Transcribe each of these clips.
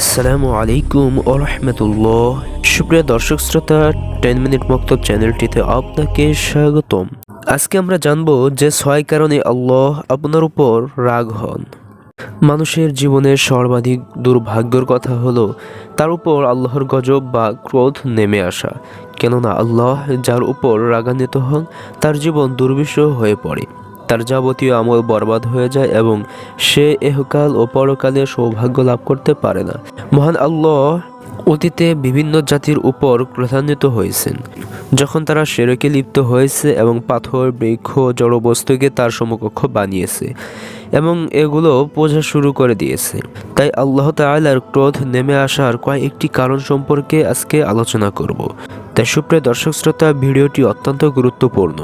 আসসালামু আলাইকুম ও রহমতুল্লাহ সুপ্রিয় দর্শক শ্রোতা, টেন মিনিট মক্তব চ্যানেলটিতে আপনাকে স্বাগতম। আজকে আমরা জানব যে ছয় কারণে আল্লাহ আপনার উপর রাগ হন। মানুষের জীবনের সর্বাধিক দুর্ভাগ্যর কথা হলো, তার উপর আল্লাহর গজব বা ক্রোধ নেমে আসা। কেননা আল্লাহ যার উপর রাগান্বিত হন, তার জীবন দুর্বিষহ হয়ে পড়ে। তার যাবতীয় আমল বরবাদ হয়ে যায় এবং সে এহকাল ও পরকালে সৌভাগ্য লাভ করতে পারে না। মহান আল্লাহ অতীতে বিভিন্ন জাতির উপর ক্রোধান্বিত হয়েছেন। যখন তারা সেরকে লিপ্ত হয়েছে এবং পাথর, বৃক্ষ, জড়বস্তুকে তার সমকক্ষ বানিয়েছে এবং এগুলো বোঝা শুরু করে দিয়েছে। তাই আল্লাহ তাআলার ক্রোধ নেমে আসার কয়েকটি কারণ সম্পর্কে আজকে আলোচনা করব। তাই সুপ্রিয় দর্শক শ্রোতা, ভিডিওটি অত্যন্ত গুরুত্বপূর্ণ।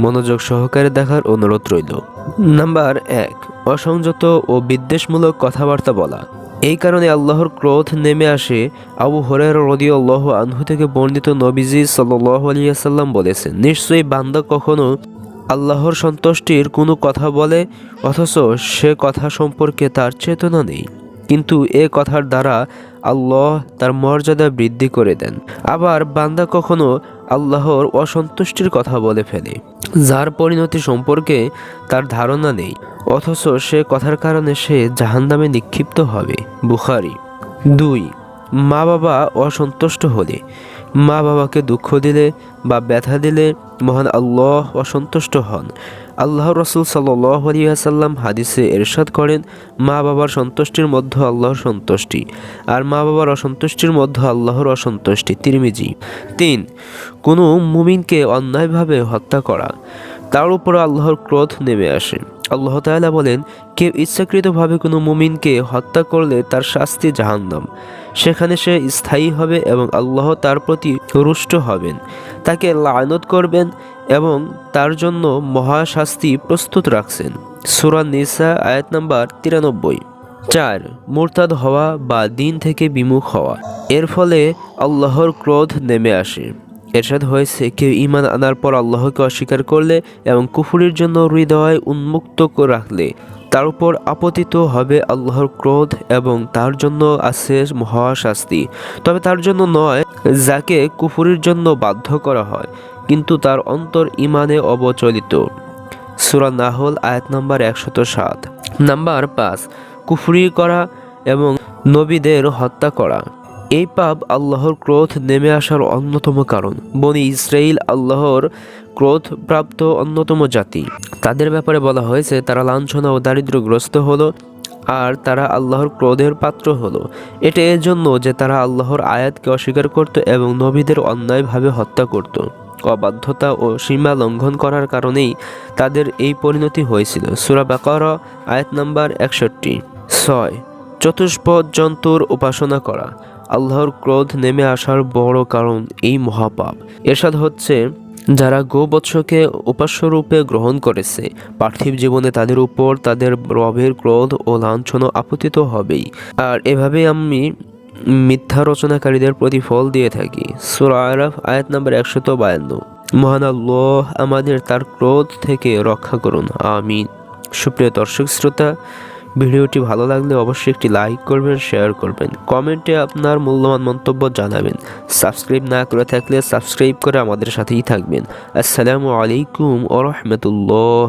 মনোযোগ সহকারে দেখার অনুরোধ রইল। নাম্বার এক, অসংযত ও বিদ্বেষমূলক কথাবার্তা বলা। এই কারণে আল্লাহর ক্রোধ নেমে আসে আবু হরের রদি আল্লাহ আনহু থেকে বর্ণিত নবীজি সাল্লাহ আলিয়াল্লাম বলেছেন, নিশ্চয়ই বান্দা কখনো আল্লাহর সন্তুষ্টির কোনো কথা বলে, অথচ সে কথা সম্পর্কে তার চেতনা নেই। কিন্তু এ কথার দ্বারা আল্লাহ তার মর্যাদা বৃদ্ধি করে দেন। আবার বান্দা কখনো আল্লাহর অসন্তুষ্টির কথা বলে ফেলে। যার পরিণতি সম্পর্কে তার ধারণা নেই, অথচ সে কথার কারণে সে জাহান্নামে নিক্ষিপ্ত হবে। বুখারি দুই মা বাবা অসন্তুষ্ট হলে। মা বাবাকে দুঃখ দিলে বা ব্যথা দিলে মহান আল্লাহ অসন্তুষ্ট হন। আল্লাহ রসুল সাল্লাসাল্লাম হাদিসে এরশাদ করেন মা বাবার সন্তুষ্টির মধ্যে আল্লাহর সন্তুষ্টি আর মা বাবার অসন্তুষ্টির মধ্যে আল্লাহর অসন্তুষ্টি। তিরমিজি। তিন, কোনো মুমিনকে অন্যায়ভাবে হত্যা করা। তার উপর আল্লাহর ক্রোধ নেমে আসে। আল্লাহ তাআলা বলেন, কেউ ইচ্ছাকৃতভাবে কোনো মুমিনকে হত্যা করলে তার শাস্তি জাহান্নাম। সেখানে সে স্থায়ী হবে এবং আল্লাহ তার প্রতি রুষ্ট হবেন। তাকে লায়নত করবেন এবং তার জন্য মহাশাস্তি প্রস্তুত রাখছেন। সুরান নিসা, আয়াত নাম্বার তিরানব্বই। চার, মুরতাদ হওয়া বা দিন থেকে বিমুখ হওয়া। এর ফলে আল্লাহর ক্রোধ নেমে আসে। এরশাদ হয়েছে, কেউ ইমান আনার পর আল্লাহকে অস্বীকার করলে এবং কুফুরির জন্য হৃদয় উন্মুক্ত রাখলে। তার উপর আপতিত হবে আল্লাহর ক্রোধ এবং তার জন্য আছে মহাশাস্তি। তবে তার জন্য নয়, যাকে কুফুরির জন্য বাধ্য করা হয়, কিন্তু তার অন্তর ইমানে অবচলিত। সুরা নাহল, আয়াত নাম্বার একশত সাত। নাম্বার পাঁচ, কুফুরি করা এবং নবীদের হত্যা করা। এই পাপ আল্লাহর ক্রোধ নেমে আসার অন্যতম কারণ। বনি ইসরাইল আল্লাহর ক্রোধ প্রাপ্ত অন্যতম জাতি। তাদের ব্যাপারে বলা হয়েছে, তারা লাঞ্ছনা ও দারিদ্রগ্রস্ত হলো আর তারা আল্লাহর ক্রোধের পাত্র হলো। এটা এর জন্য যে তারা আল্লাহর আয়াতকে অস্বীকার করত এবং নবীদের অন্যায়ভাবে হত্যা করত। অবাধ্যতা ও সীমা লঙ্ঘন করার কারণেই তাদের এই পরিণতি হয়েছিল। সুরা বাকর, আয়াত নাম্বার একষট্টি। ছয়, চতুষ্পদ জন্তুর উপাসনা করা। আল্লাহর ক্রোধ নেমে আসার বড় কারণ এই মহাপাপ। এরশাদ হচ্ছে যারা গোবৎসকে উপাস্যরূপে গ্রহণ করেছে। পার্থিব জীবনে তাদের উপর তাদের রবের ক্রোধ ও লাঞ্ছনা আপতিত হবেই। আর এভাবে আমি মিথ্যা রচনাকারীদের প্রতিফল দিয়ে থাকি। সুরা আরাফ, আয়াত নাম্বার একশত বায়ান্ন। মহান আল্লাহ আমাদের তার ক্রোধ থেকে রক্ষা করুন। আমিন। সুপ্রিয় দর্শক, শ্রোতা ভিডিওটি ভালো লাগলে অবশ্যই একটি লাইক করবেন, শেয়ার করবেন। কমেন্টে আপনার মূল্যবান মন্তব্য জানাবেন। সাবস্ক্রাইব না করে থাকলে সাবস্ক্রাইব করে আমাদের সাথেই থাকবেন। আসসালামু আলাইকুম ও রহমতুল্লাহ।